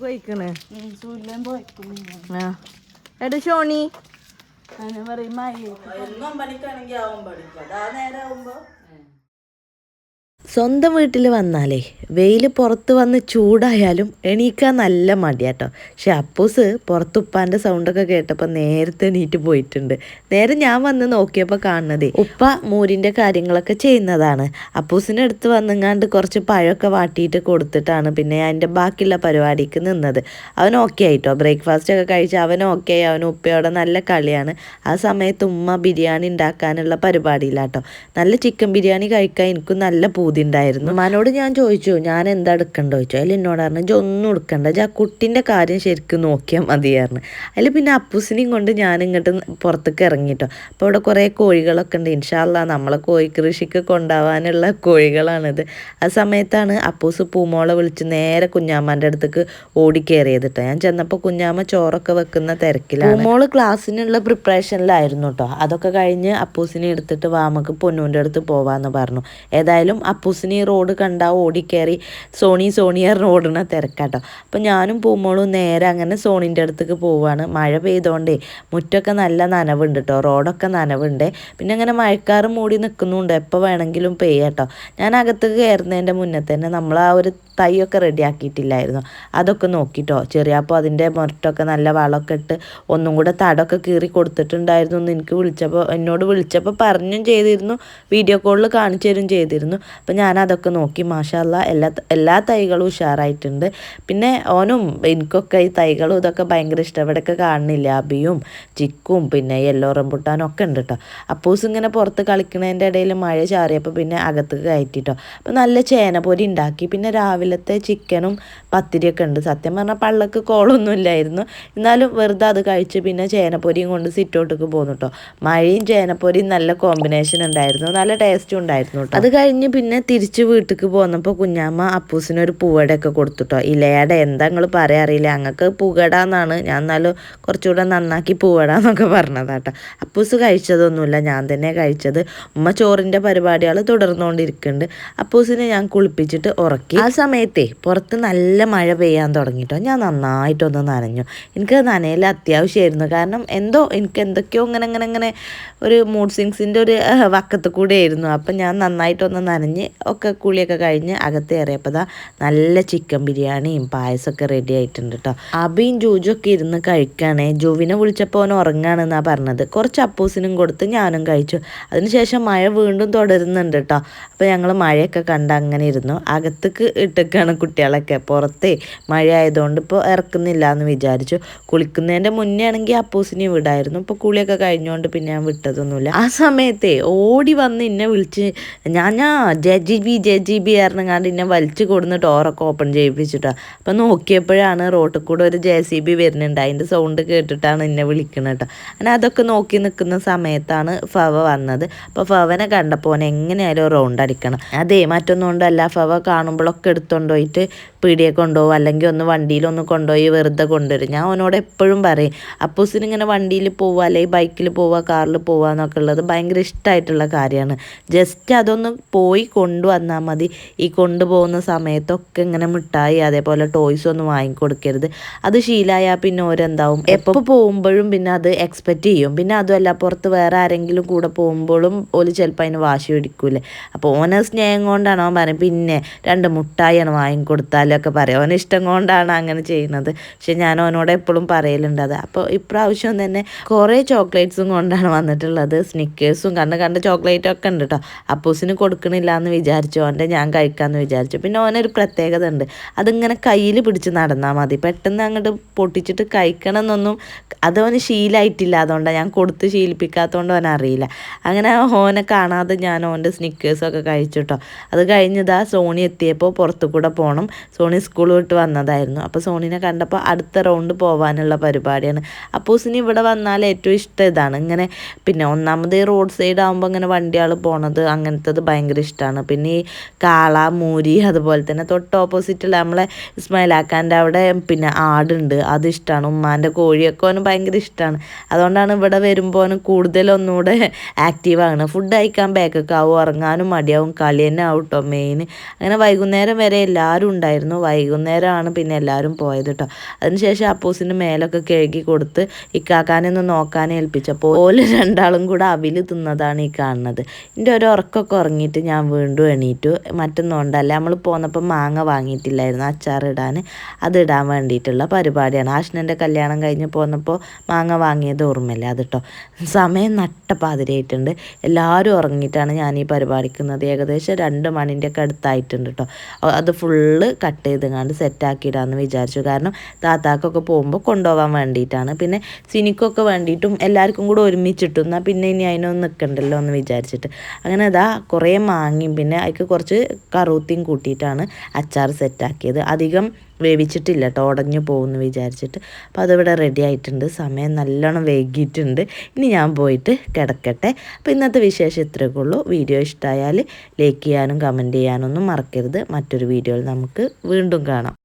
പോയിക്കണേ. ആ. എടാ ഷോണി. അങ്ങനെ പറയും മഴ മണിക്കാണെങ്കിൽ ആവും പഠിക്കും അതാ നേരം ആവുമ്പോ സ്വന്തം വീട്ടിൽ വന്നാലേ വെയിൽ പുറത്ത് വന്ന് ചൂടായാലും എണീക്കാൻ നല്ല മടിയാട്ടോ പക്ഷെ അപ്പൂസ് പുറത്ത് ഉപ്പാന്റെ സൗണ്ടൊക്കെ കേട്ടപ്പോൾ നേരത്തെ എണീറ്റ് പോയിട്ടുണ്ട്. നേരെ ഞാൻ വന്ന് നോക്കിയപ്പോൾ കാണുന്നതേ ഉപ്പ മൂരിന്റെ കാര്യങ്ങളൊക്കെ ചെയ്യുന്നതാണ്. അപ്പൂസിന്റെ അടുത്ത് വന്നെങ്ങാണ്ട് കുറച്ച് പഴമൊക്കെ വാട്ടിയിട്ട് കൊടുത്തിട്ടാണ് പിന്നെ അതിന്റെ ബാക്കിയുള്ള പരിപാടിക്ക് നിന്നത്. അവൻ ഓക്കെ ആയിട്ടോ. ബ്രേക്ക്ഫാസ്റ്റ് ഒക്കെ കഴിച്ച് അവൻ ഓക്കെ ആയി. അവൻ ഉപ്പയോടെ നല്ല കളിയാണ്. ആ സമയത്ത് ഉമ്മ ബിരിയാണി ഉണ്ടാക്കാനുള്ള പരിപാടിയിലാട്ടോ നല്ല ചിക്കൻ ബിരിയാണി കഴിക്കാൻ എനിക്കും നല്ല പൂതി ഉണ്ടായിരുന്നു. ഉമ്മാനോട് ഞാൻ ചോദിച്ചു ഞാൻ എന്താ എടുക്കണ്ട? ചോദിച്ചു. അതിൽ എന്നോട് പറഞ്ഞു "ഇജ്ജ് ഒന്നും എടുക്കണ്ട ആ കുട്ടിന്റെ കാര്യം ശരിക്കും നോക്കിയാൽ മതിയായിരുന്നു അതിൽ പിന്നെ അപ്പൂസിനെയും കൊണ്ട് ഞാൻ ഇങ്ങോട്ട് പുറത്തേക്ക് ഇറങ്ങിട്ടോ. അപ്പോൾ അവിടെ കുറേ കോഴികളൊക്കെ ഉണ്ട്. ഇൻഷാല്ല നമ്മളെ കോഴി കൃഷിക്ക് കൊണ്ടുപോകാനുള്ള കോഴികളാണിത്. ആ സമയത്താണ് അപ്പൂസ് പൂമോളെ വിളിച്ച് നേരെ കുഞ്ഞാമ്മന്റെ അടുത്തേക്ക് ഓടിക്കേറിയത് കേട്ടോ ഞാൻ ചെന്നപ്പോൾ കുഞ്ഞാമ്മ ചോറൊക്കെ വെക്കുന്ന തിരക്കിലാണ്. പൂമോൾ ക്ലാസ്സിനുള്ള പ്രിപ്പറേഷനിലായിരുന്നു കേട്ടോ അതൊക്കെ കഴിഞ്ഞ് അപ്പൂസിനെ എടുത്തിട്ട് വാമക്ക് പൊന്നൂന്റെ അടുത്ത് പോവാന്ന് പറഞ്ഞു. ഏതായാലും അപ്പൂസിനെ ഈ റോഡ് കണ്ടാൽ ഓടിക്കേറി സോണി സോണിയ റോഡിന് തിരക്കാട്ടോ. അപ്പം ഞാനും പൂമോളും നേരെ അങ്ങനെ സോണിന്റെ അടുത്തേക്ക് പോവാണ്. മഴ പെയ്തോണ്ടേ മുറ്റൊക്കെ നല്ല നനവുണ്ട് കേട്ടോ റോഡൊക്കെ നനവുണ്ട്. പിന്നെ അങ്ങനെ മഴക്കാറ് മൂടി നിൽക്കുന്നുണ്ട് എപ്പോൾ വേണമെങ്കിലും പെയ്യട്ടോ. ഞാൻ അകത്തേക്ക് കയറുന്നതിന്റെ മുന്നേ തന്നെ നമ്മൾ ആ ഒരു തൈയൊക്കെ റെഡിയാക്കിയിട്ടില്ലായിരുന്നു. അതൊക്കെ നോക്കിട്ടോ. ചെറിയപ്പോൾ അതിന്റെ മുരട്ടൊക്കെ നല്ല വളമൊക്കെ ഇട്ട് ഒന്നും കൂടെ തടമൊക്കെ കീറി കൊടുത്തിട്ടുണ്ടായിരുന്നു എന്ന് എനിക്ക് വിളിച്ചപ്പോൾ എന്നോട് വിളിച്ചപ്പോൾ പറഞ്ഞും ചെയ്തിരുന്നു. വീഡിയോ കോളിൽ കാണിച്ചു തരും ചെയ്തിരുന്നു. അപ്പം ഞാൻ അതൊക്കെ നോക്കി. മാഷാല്ല എല്ലാ എല്ലാ തൈകളും ഉഷാറായിട്ടുണ്ട്. പിന്നെ ഓനും എനിക്കൊക്കെ ഈ തൈകളും ഇതൊക്കെ ഭയങ്കര ഇഷ്ടം. ഇവിടെയൊക്കെ കാണുന്നില്ല? അബിയും ചിക്കും പിന്നെ യെല്ലോ റംബുട്ടാനും ഒക്കെ ഉണ്ട് കേട്ടോ. അപ്പൂസ് ഇങ്ങനെ പുറത്ത് കളിക്കണതിന്റെ ഇടയിൽ മഴ ചാറിയപ്പോൾ പിന്നെ അകത്തേക്ക് കയറ്റിട്ടോ. അപ്പം നല്ല ചേന പൊരി ഉണ്ടാക്കി. പിന്നെ രാവിലത്തെ ചിക്കനും പത്തിരിയൊക്കെ ഉണ്ട്. സത്യം പറഞ്ഞാൽ പള്ളക്ക് കോളൊന്നും ഇല്ലായിരുന്നു എന്നാലും വെറുതെ അത് കഴിച്ച് പിന്നെ ചേനപ്പൊരിയും കൊണ്ട് സിറ്റോട്ടൊക്കെ പോന്നു കേട്ടോ മഴയും ചേനപ്പൊരിയും നല്ല കോമ്പിനേഷൻ ഉണ്ടായിരുന്നു. നല്ല ടേസ്റ്റും ഉണ്ടായിരുന്നു കേട്ടോ അത് കഴിഞ്ഞ് പിന്നെ തിരിച്ച് വീട്ടിലേക്ക് പോന്നപ്പോൾ കുഞ്ഞാമ്മ അപ്പൂസിനൊരു പൂവടയൊക്കെ കൊടുത്തു കൊടുത്തുട്ടോ ഇലയുടെ എന്താ നിങ്ങൾ പറയാ അറിയില്ല. ഞങ്ങൾക്ക് പുകട എന്നാണ് ഞാൻ എന്നാലും കുറച്ചുകൂടെ നന്നാക്കി പൂവട എന്നൊക്കെ പറഞ്ഞതാട്ടോ അപ്പൂസ് കഴിച്ചതൊന്നുമില്ല. ഞാൻ തന്നെ കഴിച്ചത്. ഉമ്മ ചോറിന്റെ പരിപാടികൾ തുടർന്നുകൊണ്ടിരിക്കുന്നുണ്ട്. അപ്പൂസിനെ ഞാൻ കുളിപ്പിച്ചിട്ട് ഉറക്കി. ആ സമയത്തേ പുറത്ത് നല്ല മഴ പെയ്യാൻ തുടങ്ങിയിട്ടോ ഞാൻ നന്നായിട്ടൊന്ന് നനഞ്ഞു. എനിക്ക് നനയിൽ അത്യാവശ്യമായിരുന്നു. കാരണം എന്തോ എനിക്ക് എന്തൊക്കെയോ ഇങ്ങനെ അങ്ങനെ അങ്ങനെ ഒരു മൂഡ് സിങ്സിന്റെ ഒരു വക്കത്ത് കൂടെ ആയിരുന്നു അപ്പം ഞാൻ നന്നായിട്ടൊന്ന് നനഞ്ഞ് ഒക്കെ കുളിയൊക്കെ കഴിഞ്ഞ് അകത്ത് കയറിയപ്പോൾ നല്ല ചിക്കൻ ബിരിയാണിയും പായസമൊക്കെ റെഡി ആയിട്ടുണ്ട് കേട്ടോ അബിയും ജൂജും ഒക്കെ ഇരുന്ന് കഴിക്കുകയാണേ ജൂവിനെ വിളിച്ചപ്പോൾ അവൻ ഉറങ്ങാണെന്നാണ് പറഞ്ഞത്. കുറച്ച് അപ്പൂസിനും കൊടുത്ത് ഞാനും കഴിച്ചു. അതിനുശേഷം മഴ വീണ്ടും തുടരുന്നുണ്ട് കേട്ടോ അപ്പോൾ ഞങ്ങൾ മഴയൊക്കെ കണ്ട് അങ്ങനെ ഇരുന്നു. അകത്തേക്ക് ഇട്ടൊക്കെയാണ് കുട്ടികളൊക്കെ. പുറത്തേ മഴ ആയതുകൊണ്ട് ഇപ്പോൾ ഇറക്കുന്നില്ല എന്ന് വിചാരിച്ചു. കുളിക്കുന്നതിന്റെ മുന്നേ ആണെങ്കിൽ അപ്പൂസിനെ വിടായിരുന്നു. ഇപ്പോൾ കുളിയൊക്കെ കഴിഞ്ഞുകൊണ്ട് പിന്നെ ഞാൻ വിട്ടതൊന്നുമില്ല. ആ സമയത്തെ ഓടി വന്ന് എന്നെ വിളിച്ച് ഞാൻ ഞാൻ J G B J G B പറഞ്ഞങ്ങാണ്ട് എന്നെ വലിച്ചു കൊടുന്ന് ഡോറൊക്കെ ഓപ്പൺ ചെയ്യിപ്പിച്ചിട്ടോ. അപ്പം നോക്കിയപ്പോഴാണ് റോട്ടിൽ കൂടെ ഒരു ജെ സി ബി വരുന്നുണ്ട്. അതിന്റെ സൗണ്ട് കേട്ടിട്ടാണ് എന്നെ വിളിക്കുന്നത് കേട്ടോ. അങ്ങനെ അതൊക്കെ നോക്കി നിൽക്കുന്ന സമയത്താണ് ഫവ വന്നത്. അപ്പോൾ ഫവനെ കണ്ടപ്പോൾ എങ്ങനെയായാലും റൗണ്ട് അടിക്കണം. അതേ മറ്റൊന്നും കൊണ്ടല്ല. ഫവ കാണുമ്പോഴൊക്കെ എടുത്തോണ്ട് പോയിട്ട് പീടിയെ കൊണ്ടുപോകും. അല്ലെങ്കിൽ ഒന്ന് വണ്ടിയിലൊന്ന് കൊണ്ടുപോയി വെറുതെ കൊണ്ടുവരും. ഞാൻ അവനോട് എപ്പോഴും പറയും അപ്പൂസിന് ഇങ്ങനെ വണ്ടിയിൽ പോവുക അല്ലെങ്കിൽ ബൈക്കിൽ പോവുക കാറിൽ പോവുക എന്നൊക്കെ ഉള്ളത് ഭയങ്കര ഇഷ്ടമായിട്ടുള്ള കാര്യമാണ്. ജസ്റ്റ് അതൊന്ന് പോയി കൊണ്ടുവന്നാൽ മതി. ഈ കൊണ്ടുപോകുന്ന സമയത്തൊക്കെ ഇങ്ങനെ മിഠായി അതേപോലെ ടോയ്സ് ഒന്നും വാങ്ങിക്കൊടുക്കരുത്. അത് ശീലമായാൽ പിന്നെ ഓരെന്താവും? എപ്പോൾ പോകുമ്പോഴും പിന്നെ അത് എക്സ്പെക്റ്റ് ചെയ്യും. പിന്നെ അതുമല്ല പുറത്ത് വേറെ ആരെങ്കിലും കൂടെ പോകുമ്പോഴും ഓൽ ചിലപ്പോൾ അതിന് വാശി പിടിക്കൂലേ. അപ്പോൾ ഓനെ സ്നേഹം കൊണ്ടാണ് അവൻ പറയും പിന്നെ രണ്ട് മുട്ടായിയാണ് വാങ്ങിക്കൊടുത്താലൊക്കെ പറയും. അവൻ ഇഷ്ടം കൊണ്ടാണ് അങ്ങനെ ചെയ്യുന്നത്. പക്ഷെ ഞാൻ അവനോട് എപ്പോഴും പറയലുണ്ട് അത്. അപ്പോൾ ഇപ്രാവശ്യം തന്നെ കുറേ ചോക്ലേറ്റ്സും കൊണ്ടാണ് വന്നിട്ടുള്ളത്. സ്നിക്കേഴ്സും കണ്ട് കണ്ട് ചോക്ലേറ്റ് ഒക്കെ ഉണ്ട് കേട്ടോ അപ്പൂസിന് കൊടുക്കണില്ല എന്ന് വിചാരിച്ചു. അവന്റെ ഞാൻ കഴിക്കാമെന്ന് വിചാരിച്ചു. പിന്നെ അവനൊരു പ്രത്യേകത ഉണ്ട്. അതിങ്ങനെ കയ്യിൽ പിടിച്ച് നടന്നാൽ മതി. പെട്ടെന്ന് അങ്ങോട്ട് പൊട്ടിച്ചിട്ട് കഴിക്കണം എന്നൊന്നും അതവന് ശീലമായിട്ടില്ല അതുകൊണ്ടാണ് ഞാൻ കൊടുത്ത് ശീലിപ്പിക്കാത്തതുകൊണ്ട് അവൻ അറിയില്ല. അങ്ങനെ ഓനെ കാണാതെ ഞാൻ ഓന്റെ സ്നിക്കേഴ്സൊക്കെ കഴിച്ചു കേട്ടോ അത് കഴിഞ്ഞതാ സോണി എത്തിയപ്പോൾ പുറത്തു കൂടെ പോകണം സോണി സോണി സ്കൂൾ വിട്ട് വന്നതായിരുന്നു. അപ്പോൾ സോണിനെ കണ്ടപ്പോൾ അടുത്ത റൗണ്ട് പോകാനുള്ള പരിപാടിയാണ്. അപ്പൂസിന് ഇവിടെ വന്നാൽ ഏറ്റവും ഇഷ്ടം ഇതാണ്. ഇങ്ങനെ പിന്നെ ഒന്നാമത് ഈ റോഡ് സൈഡ് ആകുമ്പോൾ ഇങ്ങനെ വണ്ടികൾ പോണത് അങ്ങനത്തത് ഭയങ്കര ഇഷ്ടമാണ് പിന്നെ ഈ കാള മൂരി അതുപോലെ തന്നെ തൊട്ട് ഓപ്പോസിറ്റുള്ള നമ്മളെ ഇസ്മായിലാക്കാന്റെ അവിടെ പിന്നെ ആടുണ്ട്. അത് ഇഷ്ടമാണ് ഉമ്മാന്റെ കോഴിയൊക്കെ അവന് ഭയങ്കര ഇഷ്ടമാണ് അതുകൊണ്ടാണ് ഇവിടെ വരുമ്പോൾ അവന് കൂടുതലൊന്നുകൂടെ ആക്റ്റീവാണ് ഫുഡ് കഴിക്കാൻ ബാക്കൊക്കെ ആവും ഉറങ്ങാനും മടിയാവും കളി തന്നെ ആവും കേട്ടോ മെയിൻ അങ്ങനെ വൈകുന്നേരം വരെ എല്ലാവരും ഉണ്ടായിരുന്നു. വൈകുന്നേരമാണ് പിന്നെ എല്ലാവരും പോയത് കേട്ടോ അതിനുശേഷം അപ്പൂസിന്റെ മേലൊക്കെ കഴുകി കൊടുത്ത് ഇക്കാക്കാനെ ഒന്ന് ഏൽപ്പിച്ചു. ഏൽപ്പിച്ചപ്പോൾ ഓൽ രണ്ടാളും കൂടെ അവിൽ തിന്നതാണ് ഈ കാണുന്നത്. എന്റെ ഒരു ഉറക്കമൊക്കെ ഉറങ്ങിയിട്ട് ഞാൻ വീണ്ടും എണീറ്റു. മറ്റൊന്നും ഉണ്ടല്ല നമ്മൾ പോന്നപ്പോൾ മാങ്ങ വാങ്ങിയിട്ടില്ലായിരുന്നു അച്ചാർ ഇടാൻ അത് ഇടാൻ വേണ്ടിയിട്ടുള്ള പരിപാടിയാണ്. ആഷ്ണന്റെ കല്യാണം കഴിഞ്ഞ് പോന്നപ്പോൾ മാങ്ങ വാങ്ങിയത് ഓർമ്മയില്ല അത് കേട്ടോ സമയം നട്ടപ്പാതിരായിട്ടുണ്ട്. എല്ലാവരും ഉറങ്ങിയിട്ടാണ് ഞാൻ ഈ പരിപാടിക്കുന്നത്. ഏകദേശം രണ്ട് മണിന്റെ ഒക്കെ അടുത്തായിട്ടുണ്ട് കേട്ടോ അത് ഫുള്ള് കട്ട് ചെയ്തങ്ങാണ്ട് സെറ്റാക്കിയിടാന്ന് വിചാരിച്ചു. കാരണം താത്താക്കൊക്കെ പോകുമ്പോൾ കൊണ്ടുപോകാൻ വേണ്ടിയിട്ടാണ്. പിന്നെ സിനിക്കൊക്കെ വേണ്ടിയിട്ടും എല്ലാവർക്കും കൂടെ ഒരുമിച്ചിട്ടും എന്നാൽ പിന്നെ ഇനി അതിനൊന്നും നിൽക്കണ്ടല്ലോ എന്ന് വിചാരിച്ചിട്ട്. അങ്ങനെ അതാ കുറേ മാങ്ങിയും പിന്നെ അതിക്ക് കുറച്ച് കറൂത്തിയും കൂട്ടിയിട്ടാണ് അച്ചാർ സെറ്റാക്കിയത് അധികം വേവിച്ചിട്ടില്ല കേട്ടോ ഉടഞ്ഞു പോകുമെന്ന് വിചാരിച്ചിട്ട്. അപ്പോൾ അതിവിടെ റെഡി ആയിട്ടുണ്ട്. സമയം നല്ലോണം വൈകിയിട്ടുണ്ട്. ഇനി ഞാൻ പോയിട്ട് കിടക്കട്ടെ. അപ്പോൾ ഇന്നത്തെ വിശേഷം ഇത്രയൊക്കെ ഉള്ളൂ. വീഡിയോ ഇഷ്ടമായാൽ ലൈക്ക് ചെയ്യാനും കമന്റ് ചെയ്യാനൊന്നും മറക്കരുത്. മറ്റൊരു വീഡിയോയിൽ നമുക്ക് വീണ്ടും കാണാം.